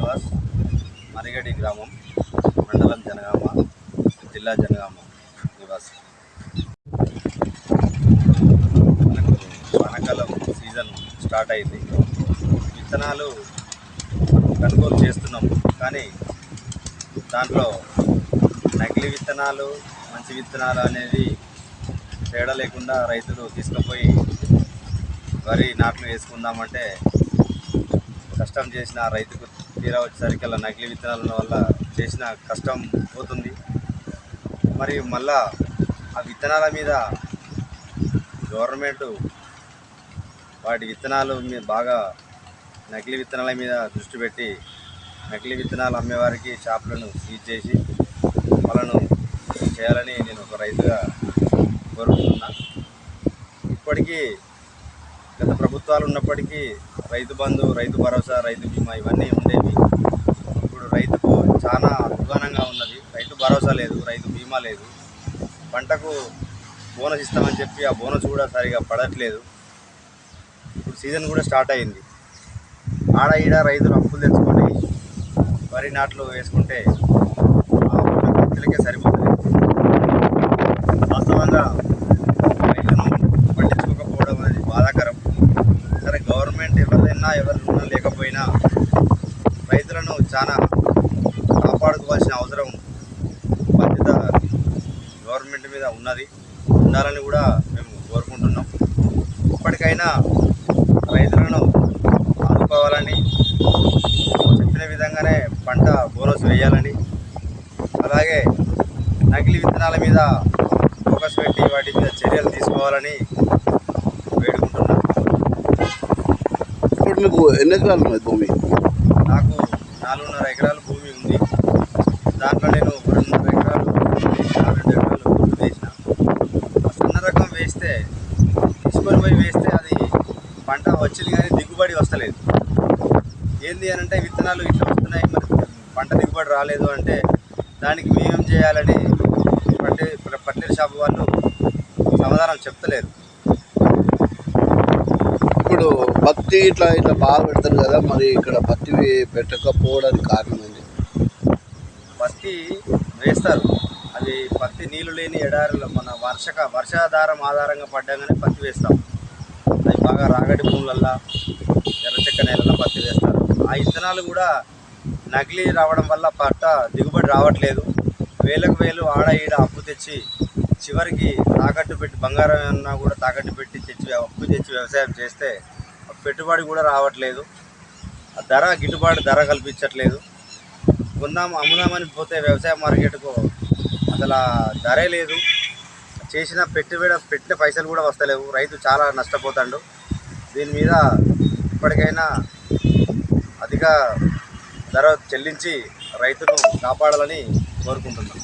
శ్రీనివాస్ మరిగడి గ్రామం మండలం జనగామ జిల్లా జనగామ నివాసి. మనకు వానాకాలం సీజన్ స్టార్ట్ అయింది. విత్తనాలు కొనుగోలు చేస్తున్నాం కానీ దాంట్లో నకిలీ విత్తనాలు మంచి విత్తనాలు అనేది తేడా లేకుండా రైతులు తీసుకుపోయి వరి నాట్లు వేసుకుందామంటే కష్టం చేసిన రైతుకు తీరా వచ్చేసరికి అలా నకిలీ విత్తనాల వల్ల చేసిన కష్టం పోతుంది. మరి మళ్ళా ఆ విత్తనాల మీద గవర్నమెంట్ వాటి విత్తనాలు మీద బాగా నకిలీ విత్తనాల మీద దృష్టి పెట్టి నకిలీ విత్తనాలు అమ్మేవారికి షాపులను సీజ్ చేసి వాళ్ళను చేయాలని నేను ఒక రైతుగా కోరుకుంటున్నా. ఇప్పటికీ గత ప్రభుత్వాలు ఉన్నప్పటికీ రైతు బంధు రైతు భరోసా రైతు బీమా ఇవన్నీ ఉండేవి. ఇప్పుడు రైతుకు చాలా అధ్వానంగా ఉన్నది. రైతు భరోసా లేదు రైతు బీమా లేదు. పంటకు బోనస్ ఇస్తామని చెప్పి ఆ బోనస్ కూడా సరిగా పడట్లేదు. ఇప్పుడు సీజన్ కూడా స్టార్ట్ అయింది. ఆడ ఈడ రైతులు అప్పులు తెచ్చుకొని వరి నాట్లు వేసుకుంటే ఆ ఖర్చులకే సరిపోతుంది వాస్తవంగా రైతును పట్టించుకోకపోవడం అనేది బాధాకరం సరే గవర్నమెంట్ ఎవరైనా ఎవరున్నా లేకపోయినా రైతులను చాలా కాపాడుకోవాల్సిన అవసరం బాధ్యత గవర్నమెంట్ మీద ఉన్నది. ఉండాలని కూడా మేము కోరుకుంటున్నాం. ఇప్పటికైనా రైతులను ఆదుకోవాలని చెప్పిన విధంగానే పంట బోనస్ వేయాలని అలాగే నకిలీ విత్తనాల మీద ఫోకస్ పెట్టి వాటి మీద చర్యలు తీసుకోవాలని వేడుకుంటున్నాను ఇప్పుడు మీకు ఎన్ని ఎకరాలు భూమి? నాకు నాలుగున్నర ఎకరాల భూమి ఉంది. దాంట్లో నేను రెండున్నర ఎకరాలు రెండు ఎకరాలు గుడ్లు వేసిన. సన్న రకం వేస్తే తీసుకొని పోయి వేస్తే అది పంట వచ్చింది కానీ దిగుబడి వస్తలేదు. ఏంది అని అంటే విత్తనాలు ఇట్లా వస్తున్నాయి మరి పంట దిగుబడి రాలేదు అంటే దానికి మేమేం చేయాలని పట్టే పట్టిన షాప్ వాళ్ళు సమాధానం చెప్తలేరు. ఇప్పుడు పత్తి ఇట్లా ఇట్లా బాగా పెడతారు కదా మరి ఇక్కడ పత్తి పెట్టకపోవడానికి కారణం ఏంటి? పత్తి వేస్తారు. అది పత్తి నీళ్ళు లేని ఎడారిలో మన వర్షక వర్షాధారం ఆధారంగా పడ్డాగానే పత్తి వేస్తాం. అది బాగా రాగడి భూములల్లా ఎర్రచెక్క నేలలో పత్తి వేస్తారు. ఆ ఇత్తనాలు కూడా నకిలీ రావడం వల్ల పంట దిగుబడి రావట్లేదు. వేలకు వేలు ఆడ ఈడ అప్పు తెచ్చి చివరికి తాకట్టు పెట్టి బంగారం అన్నా కూడా తాకట్టు పెట్టి తెచ్చి అప్పు తెచ్చి వ్యవసాయం చేస్తే పెట్టుబడి కూడా రావట్లేదు. ఆ ధర గిట్టుబాటు ధర కల్పించట్లేదు. కొందాం అమ్ముదామని పోతే వ్యవసాయ మార్కెట్కు అసలు ధరే లేదు. చేసిన పెట్టుబడి పెట్టిన పైసలు కూడా వస్తలేవు. రైతు చాలా నష్టపోతాడు. దీని మీద ఇప్పటికైనా అధిక ధర చెల్లించి రైతును కాపాడాలని కోరుకుంటున్నాం.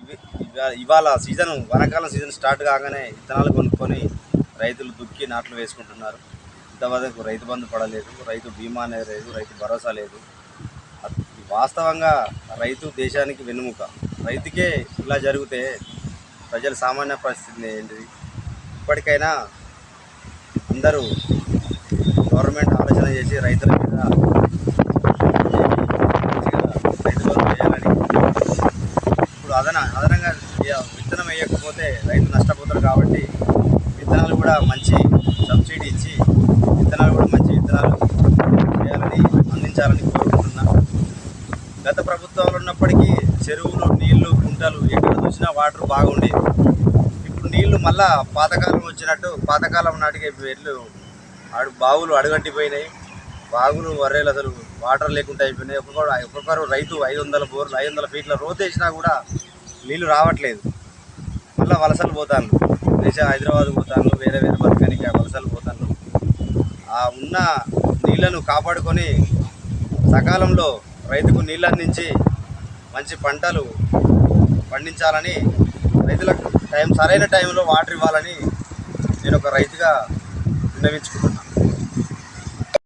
ఇవి ఇవాళ సీజన్ వనకాలం సీజన్ స్టార్ట్ కాగానే విత్తనాలు కొనుక్కొని రైతులు దుక్కి నాట్లు వేసుకుంటున్నారు. ఇంతవరకు రైతు బంధు పడలేదు రైతు బీమా అనేది లేదు రైతు భరోసా లేదు. వాస్తవంగా రైతు దేశానికి వెన్నుముక. రైతుకే ఇలా జరిగితే ప్రజల సామాన్య పరిస్థితి ఏంటిది? ఇప్పటికైనా అందరూ గవర్నమెంట్ ఆలోచన చేసి రైతుల మీద రైతు బంధు చేయాలని ఇప్పుడు అదన అదనంగా ఇక విత్తనం వేయకపోతే రైతు నష్టపోతారు కాబట్టి విత్తనాలు కూడా మంచి సబ్సిడీ ఇచ్చి విత్తనాలు కూడా మంచి విత్తనాలు చేయాలని అందించాలని కోరుకుంటున్నా. గత ప్రభుత్వాలు ఉన్నప్పటికీ చెరువులు నీళ్ళు కుంటలు ఎక్కడ చూసినా వాటర్ బాగుండేది ఇప్పుడు నీళ్ళు మళ్ళా పాతకాలం వచ్చినట్టు పాతకాలం నాటికి వెళ్ళు ఆడు బావులు అడుగంటిపోయినాయి. బాగులు వర్రేలు అసలు వాటర్ లేకుండా అయిపోయినాయి. ఒక్కొక్కరు ఒక్కొక్కరు రైతు ఐదు వందల బోర్లు ఐదు వందల ఫీట్ల రోతేసినా కూడా నీళ్ళు రావట్లేదు. మళ్ళీ వలసలు పోతాను దేశ హైదరాబాద్ పోతాను వేరే వేరే బతకనికి వలసలు పోతాను ఆ ఉన్న నీళ్ళను కాపాడుకొని సకాలంలో రైతుకు నీళ్ళు అందించి మంచి పంటలు పండించాలని రైతులకు టైం సరైన టైంలో వాటర్ ఇవ్వాలని నేను ఒక రైతుగా విన్నవించుకుంటున్నాను